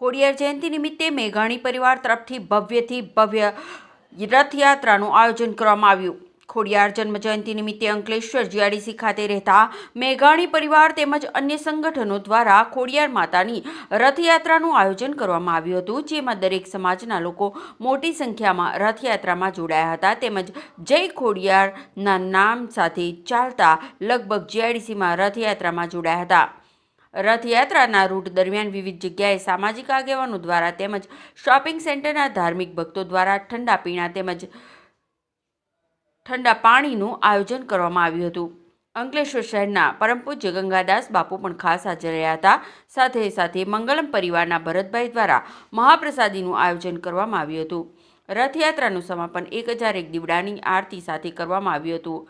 ખોડિયાર જયંતિ નિમિત્તે મેઘાણી પરિવાર તરફથી ભવ્યથી ભવ્ય રથયાત્રાનું આયોજન કરવામાં આવ્યું. ખોડિયાર જન્મ જયંતિ નિમિત્તે અંકલેશ્વર જીઆરડીસી ખાતે રહેતા મેઘાણી પરિવાર તેમજ અન્ય સંગઠનો દ્વારા ખોડિયાર માતાની રથયાત્રાનું આયોજન કરવામાં આવ્યું હતું, જેમાં દરેક સમાજના લોકો મોટી સંખ્યામાં રથયાત્રામાં જોડાયા હતા. તેમજ જય ખોડિયારના નામ સાથે ચાલતા લગભગ જીઆરડીસીમાં રથયાત્રામાં જોડાયા હતા. રથયાત્રાના રૂટ દરમિયાન વિવિધ જગ્યાએ સામાજિક આગેવાનો દ્વારા તેમજ શોપિંગ સેન્ટરના ધાર્મિક ભક્તો દ્વારા ઠંડા પીણા તેમજ ઠંડા પાણીનું આયોજન કરવામાં આવ્યું હતું. અંકલેશ્વર શહેરના પરમપૂજ્ય ગંગાદાસ બાપુ પણ ખાસ હાજર રહ્યા હતા. સાથે સાથે મંગલમ પરિવારના ભરતભાઈ દ્વારા મહાપ્રસાદીનું આયોજન કરવામાં આવ્યું હતું. રથયાત્રાનું સમાપન એક હજાર એક દીવડાની આરતી સાથે કરવામાં આવ્યું હતું.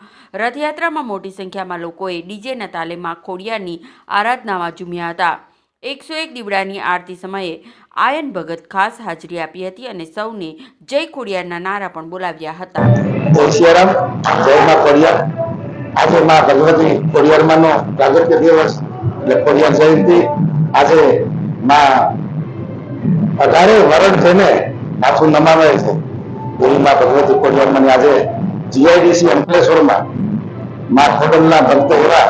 રથયાત્રામાં મોટી સંખ્યામાં લોકોએ ડીજેના તાલેમાં ખોડિયારની આરાધનામાં ઝૂમ્યા હતા. એકસો એક દીવડાની આરતી સમયે આયન ભગત ખાસ હાજરી આપી હતી અને સૌને જય ખોડિયારના નારા પણ બોલાવ્યા હતા. આજે માં ભગવતી ખોડિયારમાં નો પ્રાગટ્ય દિવસ એટલે ખોડિયાર જયંતિ આજે માં અઢારે વરણ થઈને માથું નમાવે છે. એવી માં ભગવતી ખોડિયારમાં આજે જીઆઈડીસી અંકલેશ્વરમાં માં ખોડલના ભક્તો એવા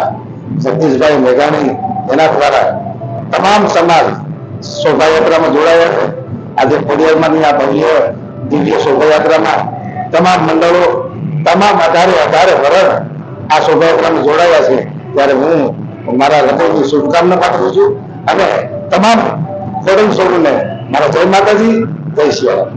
સતીશભાઈ મેઘાણી એના દ્વારા તમામ સમાજ શોભાયાત્રામાં જોડાયા છે. આજે ખોડિયારમાંની આ ભવ્ય દિવ્ય શોભાયાત્રામાં તમામ મંડળો, તમામ અઢારે અઢારે વરણ આ શોભાયાત્રામાં જોડાયા છે, ત્યારે હું મારા હૃદયની શુભકામના પાઠવું છું અને તમામ ખોડલ સૌને મારા જય માતાજી, જય સિયારામ